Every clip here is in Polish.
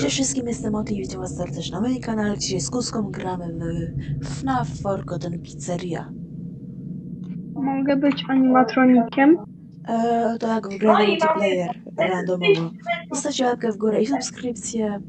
Cześć wszystkim, jestem Moti i witam was serdecznie na moim kanale, gdzie z Kuską gramy w FNAF Forgotten Pizzeria. Mogę być animatronikiem? Eee, tak, w grę multiplayer, randomowo. Zostawcie łapkę w górę i subskrypcję.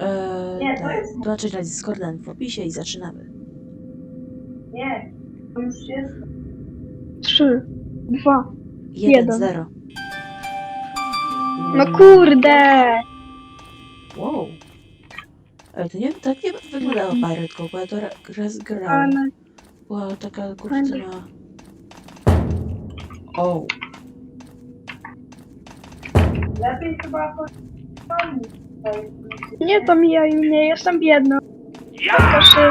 Eee, tak, dołączyć na Discorda w opisie i zaczynamy. Nie, to już jest. Trzy, dwa. 1-0. Jeden. No kurde! Wow. Ej, to nie, tak nie wyglądało Pirate Cove, bo ja to ra- raz grałem. Ale Była taka kurtyna... O, Lepiej chyba po nie zabijaj mnie, jestem biedny. Proszę,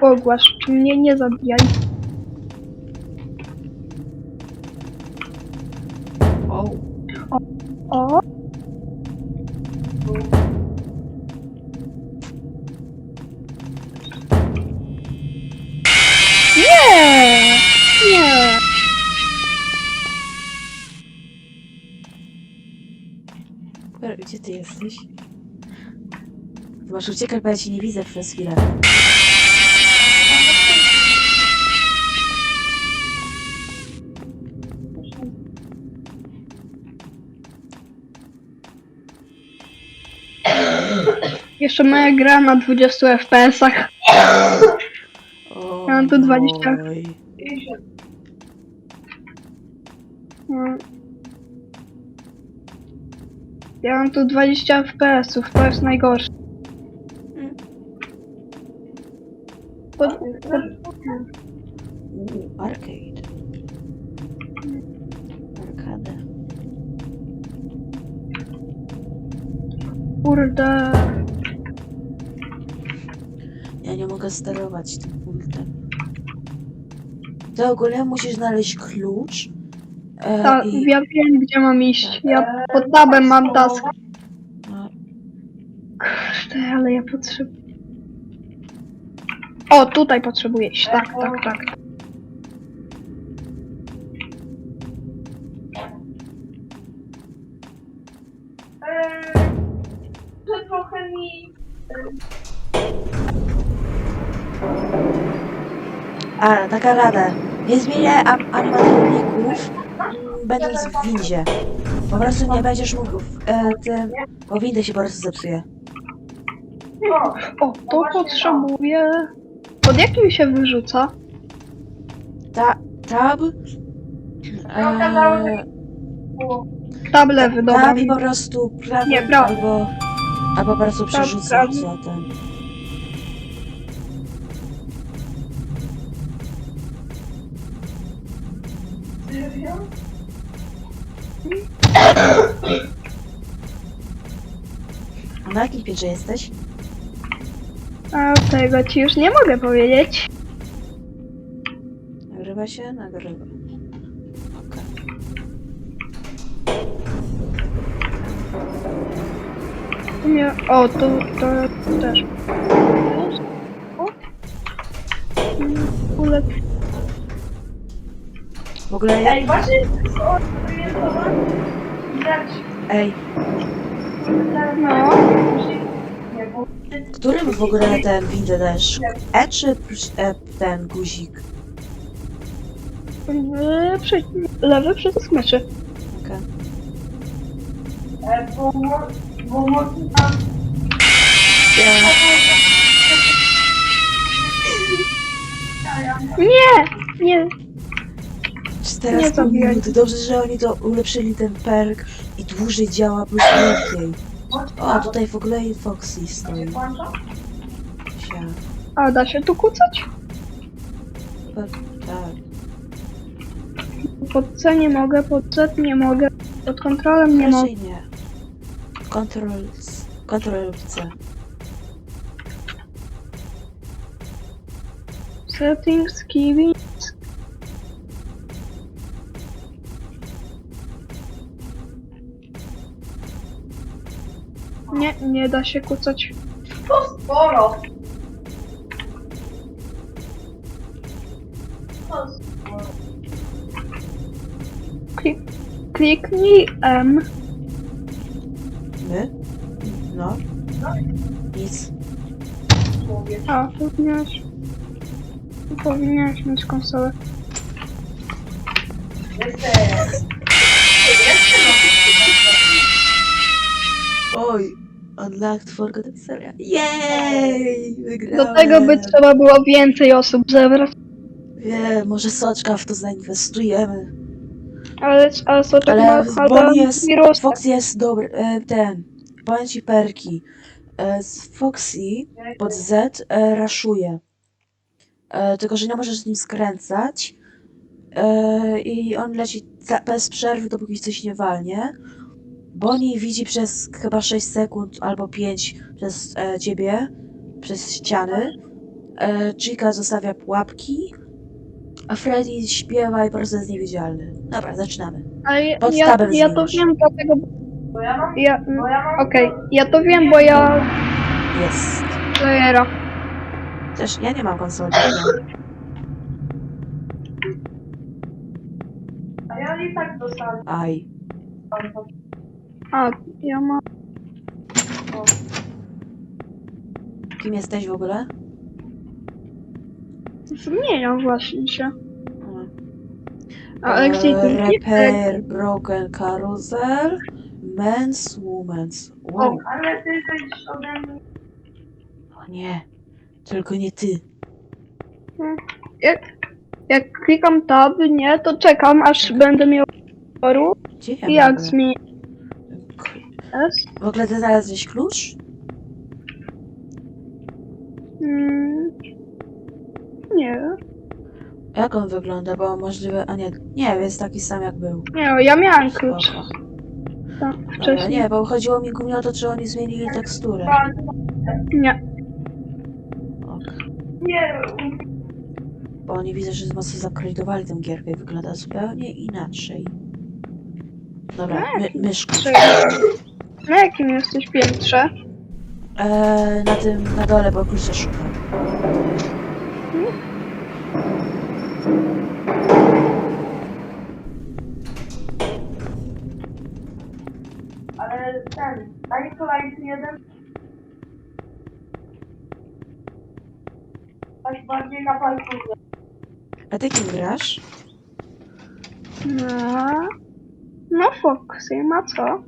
ogłasz, czy mnie nie zabijaj. o. O! Nie! Dobra, Gdzie ty jesteś? Masz uciekać, bo ja cię nie widzę przez chwilę. Jeszcze moja gra na 20 FPS-ach. Mam tu 20. oj. Ja mam tu 20 FPS-ów, to jest najgorsze. Pod, pod, Uuu, arcade. Arkadę. kurde. Ja nie mogę sterować tym pultem. Ty ogólnie musisz znaleźć klucz. E, Tak, i, ja wiem gdzie mam iść. Ja pod tabem mam task. Kurde, ale ja potrzebuję. O, tutaj potrzebuję iść. Tak, tak, tak. Eee, trochę mi. A, taka rada. Nie zmieniaj animatroników, będąc w windzie. Po prostu nie będziesz mógł, e, ty, bo windy się po prostu zepsuje. No, O, to potrzebuję. Pod jakim się wyrzuca? Ta, tab, e, Tab lewy, dobra. tab i po prostu prawy, Nie, prawy. albo, albo po prostu Tab, przerzucać prawy. za ten. A na jakim piętrze jesteś? A tego ci już nie mogę powiedzieć. Nagrywa się? Nagrywa. Okej. Tu. O, tu to też. O. Mm, Ule... W ogóle ja... Ej, właśnie. Widać. Ej, No. Którym w ogóle ten dajesz? E czy e, ten guzik? Przy... Lewy przycisk myszy. Okej. e, bo mo- bo można. Ja... Nie! Nie! 4 Nie zabijaj. minuty. Dobrze, że oni to ulepszyli ten perk i dłużej działa, plus lepiej. O, a tutaj w ogóle i Foxy stoi. Sia. A da się tu kucać? Chyba Tak. Pod C nie mogę, pod Z nie mogę, pod kontrolem nie mogę. Raczej nie. Control... Control C. Settings, kiwi. Nie, nie da się kucać. To sporo. To sporo. Klik, kliknij M. My? No. Nic. A, powinieneś... Powinieneś mieć konsolę. Oj, unlocked forgotten seria. Jej! Wygrałem! Do tego by trzeba było więcej osób zebrać. Wiem, może Soczka w to zainwestujemy. Ale, ale Soczek ma Ale chyba Bonnie jest. Fox jest dobry, e, ten, powiem ci perki. E, z Foxy pod Z e, raszuje. E, tylko, że nie możesz z nim skręcać. E, I on leci ca- bez przerwy, dopóki coś nie walnie. Bonnie widzi przez chyba 6 sekund albo 5 przez e, ciebie, przez ściany. E, Chica zostawia pułapki. A Freddy śpiewa i po prostu jest niewidzialny. Dobra, zaczynamy. Ale ja, pod ja, tabem ja to zmienisz. wiem dlatego... Bo ja mam, Ja, bo ja mam Okej, ja to wiem, bo ja Jest. playera. Też ja nie mam konsoli. A ja i tak dostałem. Aj. A, ja mam... Kim jesteś w ogóle? Zmieniam właśnie się. Ale gdzie E, ten Repair Broken Carousel. Men's Women's. Wow. Ale ty jesteś ode mnie. O nie. Tylko nie ty. Jak, jak klikam tab, nie, to czekam, aż będę miał wyboru. Gdzie ja I jak zmienię K- W ogóle ty znalazłeś klucz? mm, Nie. Jak on wygląda? Bo możliwe... A nie, nie, jest taki sam jak był. Nie, ja miałem klucz. Spoko. Tak, Dobra, wcześniej. nie, bo chodziło mi głównie o to, czy oni zmienili teksturę. Nie. Ok. Nie, Bo oni widzę, że mocno zakreditowali tę gierkę i wygląda zupełnie inaczej. Dobra, my, myszka. Na jakim jesteś piętrze? Eee, na tym, na dole, bo klucza szukam. ale ten. Daj kolejny jeden. Tak bardziej na parkurze. A ty kim grasz? No. No Foxy, ma co?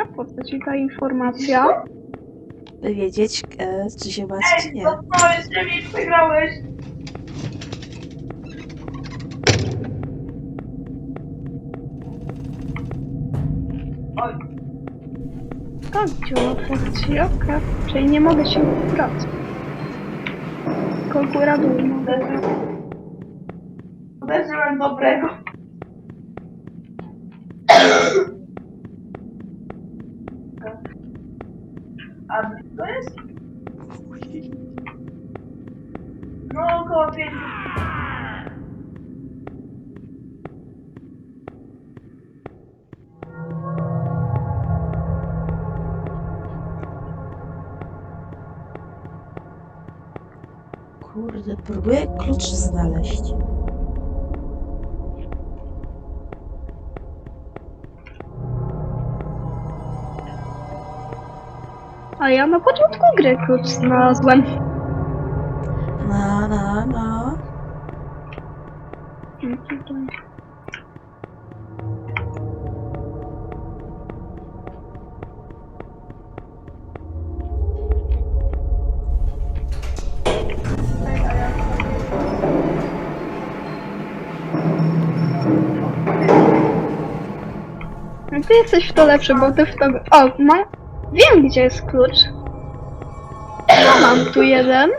A po co ci ta informacja? By wiedzieć, e, czy się bać, czy nie. Dostałeś, że mi przegrałeś. Oj, działa Foxy, okej. Czyli nie mogę się wracać. Tylko góra dół mogę. uderzyłem dobrego. A to jest? Pięciu. Kurde, próbuję klucz znaleźć. A ja na początku gry klucz znalazłem. No tutaj. No Ty jesteś w to lepszy, bo ty w to... O, mam... Wiem, gdzie jest klucz. Mam tu jeden.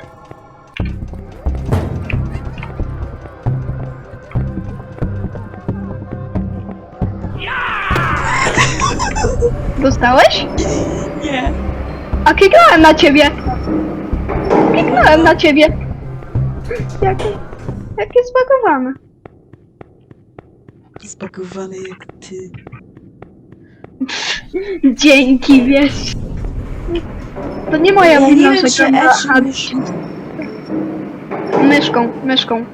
Dostałeś? Nie. A kliknąłem na ciebie! Kliknąłem na ciebie! Jakie... Jakie zbagowane. Spakowany jak ty. Dzięki, wiesz. To nie moja Ja wina, że gram na- myszką, myszką.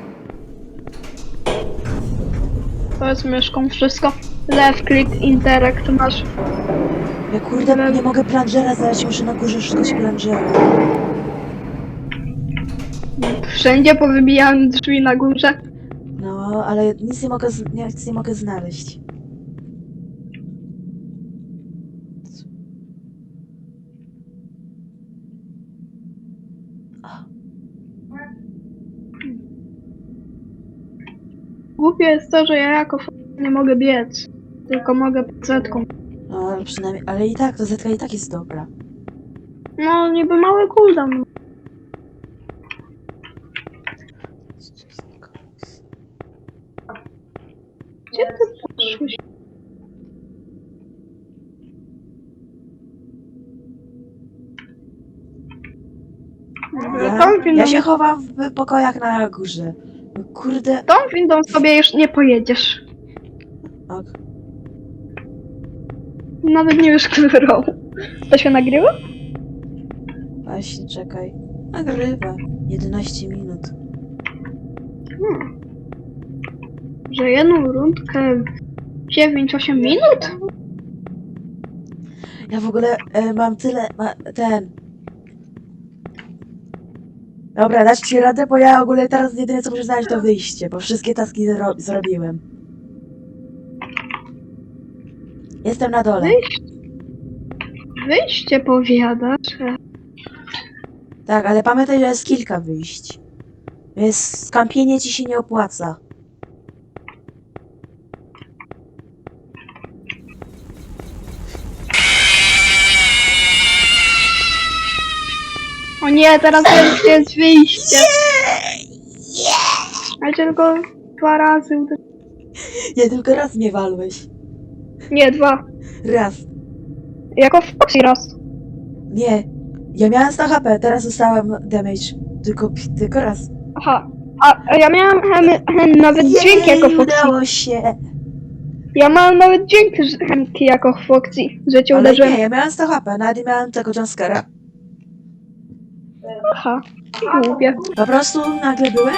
To jest myszką wszystko. Left click interact masz. Ja kurde, nie mogę plungera znaleźć, muszę na górze szukać plungera. Wszędzie powybijałem drzwi na górze. No, ale nic nie mogę, z- nic nie mogę znaleźć. Głupie jest to, że ja jako f- nie mogę biec. Tylko mogę zetką. No, ale przynajmniej, ale i tak, to zetka i tak jest dobra. No, niby mały cooldown. Gdzie ty poszłeś? Ja, Tą windą, ja się chowam w pokojach na górze. No, Kurde, tą windą sobie już nie pojedziesz. ok. Nawet nie wiesz, którą. To się nagrywa? Właśnie, czekaj. Nagrywa. 11 minut. Hmm. Że jedną rundkę w 9-8 minut? Ja w ogóle e, mam tyle, ma, ten... Dobra, dać ci radę, bo ja w ogóle teraz jedyne co muszę znaleźć to wyjście, bo wszystkie taski zro zrobiłem. Jestem na dole. Wyjście. Powiadasz. Tak, ale pamiętaj, że jest kilka wyjść. Więc skampienie ci się nie opłaca. O nie, teraz jest, jest wyjście. Ale tylko dwa razy uder- Nie, tylko raz mnie walłeś. Nie, dwa. Raz. Jako w Foxy raz. Nie. Ja miałem 100 HP, teraz dostałem damage. Tylko, tylko raz. Aha. A, a ja miałam hem, hem, nawet dźwięk jako Foxy. udało się. Ja mam nawet dźwięk jako Foxy, że cię Ale uderzyłem. nie, ja miałem 100 HP, nawet nie miałem tego jumpscare'a. Aha. Głupie. Po prostu nagle byłem.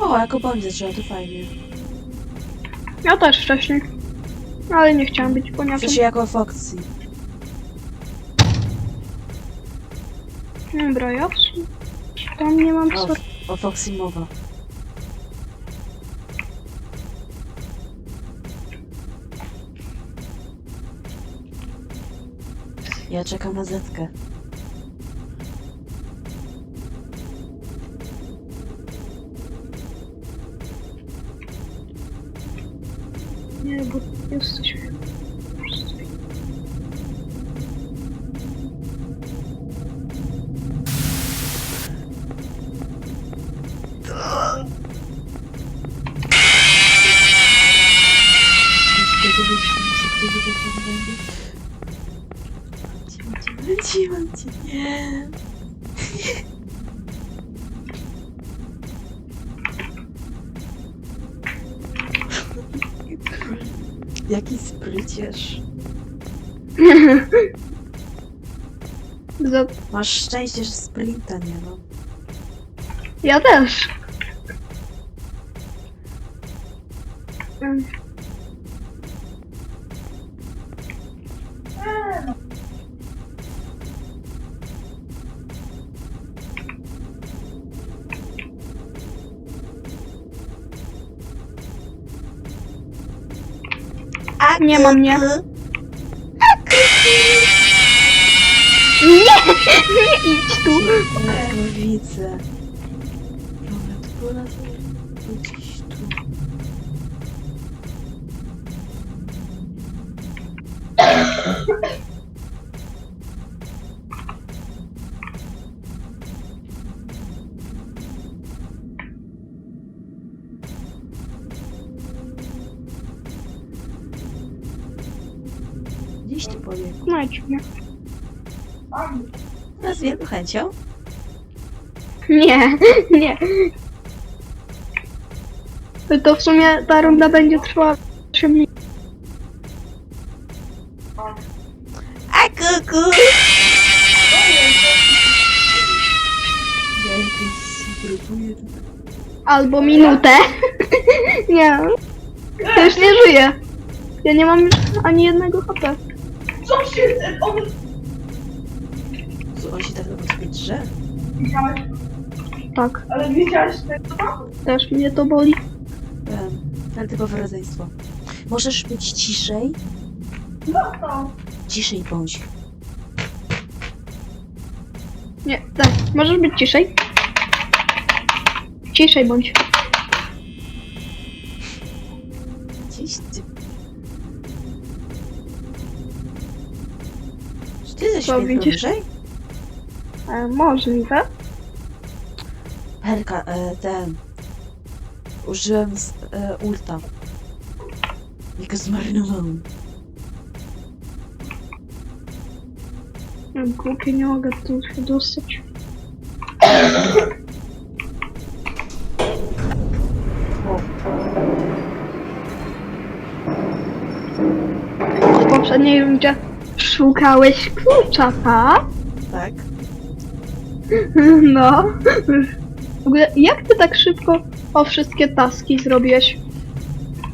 O, o jako bądź zaczęła, to fajnie. Ja też wcześniej. Ale nie chciałam być poniatą. sensie jako Foxy. Dobra, ja w Tam nie mam O, co. o Foxy mowa. Ja czekam na Zetkę. Nie, bo jesteś... Mam cię, mam Jaki spryciarz. Za... Masz szczęście, że sprinta nie mam. Ja też. Nie mam, nie. ty- Nie! Nie idź tu! Go widzę. Dobra, to było na gdzieś tu. Znajdź mnie. Z wielką chęcią. Nie, nie. To w sumie ta runda będzie trwała 8 minut. A kuku! Albo minutę. Nie. Ja już nie żyję. Ja nie mam już ani jednego HP. Co się... On... Co, on się tak naprawdę drze? Widziałeś? Tak, Ale widziałeś tego? też mnie to boli. Ale typowe rodzeństwo. Możesz być ciszej? No to. Ciszej bądź. Nie, tak. Możesz być ciszej? Ciszej bądź. Widzisz? wyżej? E, możliwe. Perka, e, ten... Użyłem z, e, ulta. I go zmarnowałem. Ja Głupie, nie mogę tu się dostać. Poprzedniej rundzie szukałeś klucza, tak? Tak? No. W ogóle, jak ty tak szybko o wszystkie taski zrobiłeś?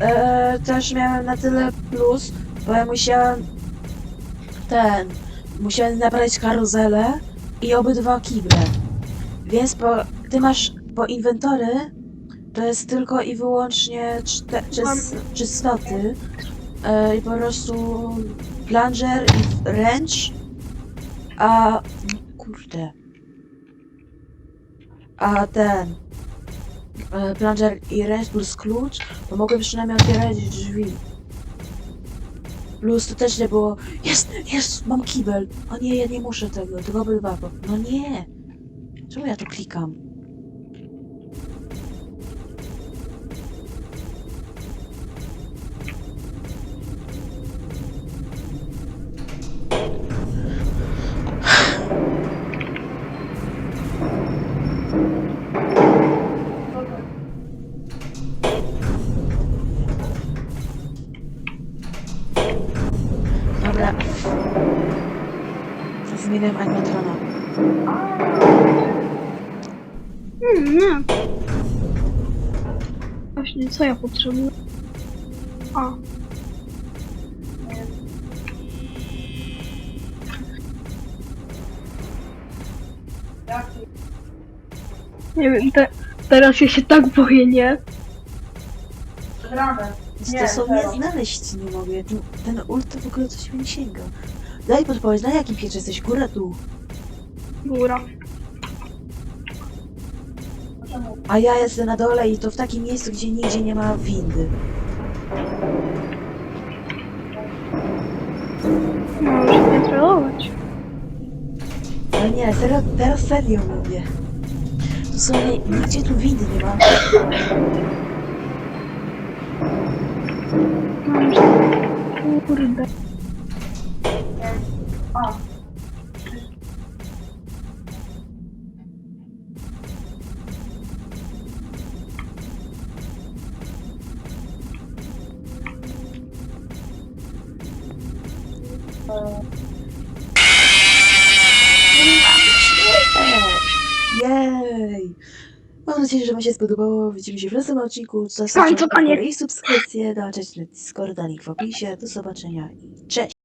E, też miałem na tyle plus, bo ja musiałem... Ten... Musiałem naprawić karuzelę i obydwa kible. Więc po... Ty masz... Po inwentory to jest tylko i wyłącznie czte, czys, czystoty e, i po prostu plunger i wręcz a kurde. A ten e, plunger i wręcz plus klucz to mogłem przynajmniej otwierać drzwi. Plus to też nie było jest, jest, mam kibel. O nie, ja nie muszę tego, tylko bo- no nie. Czemu ja tu klikam Zmieniam animatrona. Hmm, nie. Właśnie, co ja potrzebuję? Jaki? Nie wiem, te, teraz ja się tak boję, nie? Dosłownie znaleźć nie mogę. Ten, ten ult to w ogóle coś mi nie sięga. Daj podpowiedź, na jakim piętrze jesteś? Góra, dół. Góra. A ja jestem na dole i to w takim miejscu, gdzie nigdzie nie ma windy. Możesz trollować. No nie, serio, teraz serio mówię. Dosłownie nigdzie tu windy nie ma. Kurde. A. Jej! Mam nadzieję, że Wam się spodobało. Widzimy się w następnym odcinku. końcu koniec. i subskrypcję. Dołączać na Discorda, link w opisie. Do zobaczenia i cześć!